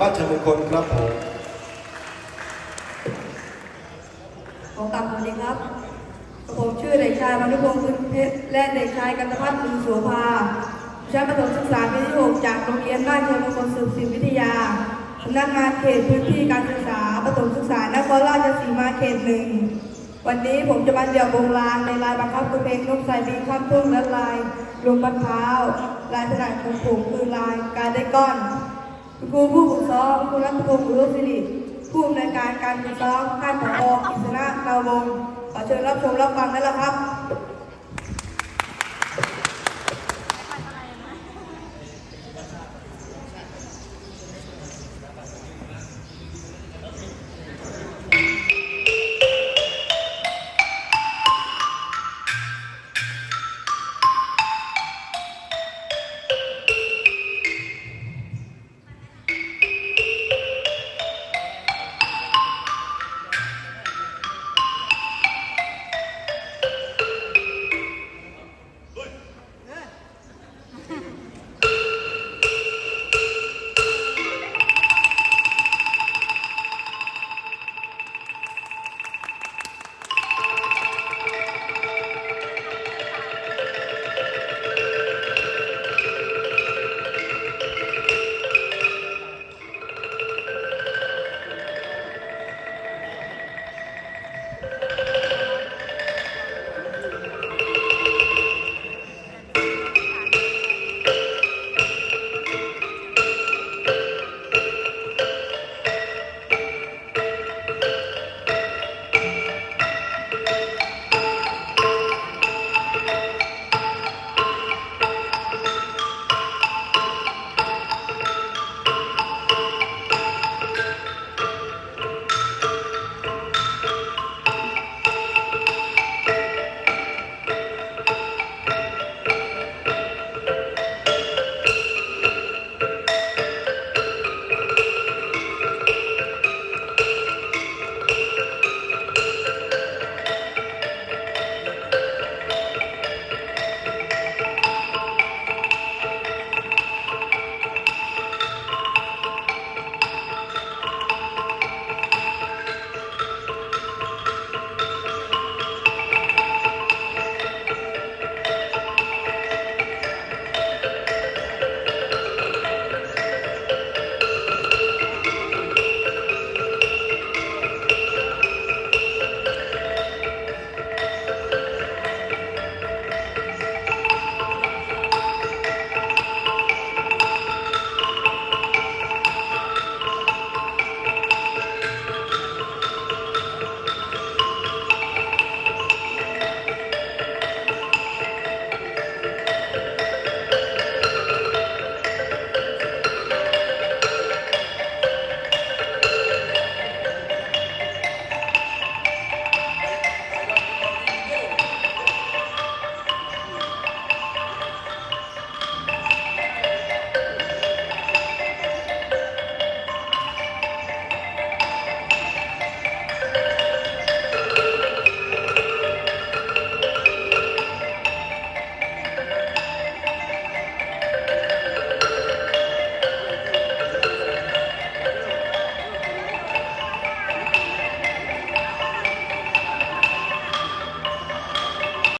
บ้านชมงคลครับผมผมกลับสวัสดีครับผมชื่อเด็กชายมนุพงศ์คุณเพชรและเด็กชายกันตพัฒน์ลือโสภาชั้นประถมศึกษาปีที่หกจากโรงเรียนบ้านเชียงมงคลสืบสินวิทยาสำนักงานเขตพื้นที่การศึกษาประถมศึกษานครราชสีมาเขตหนึ่งวันนี้ผมจะมาเดี่ยววงลางในลายบังคับคือเพลงนกใส่บินข้ามทุ่งและลายลงบรรเท้าลายถนัดของผมคือลายการได้ก้อน ครูผู้ฝึกซ้อมคุณรัตพงศ์อุรุศิริผู้อำนวยการการฝึกซ้อมท่านผออิสระนาวงศ์ขอเชิญรับชมรับฟังได้แล้วครับ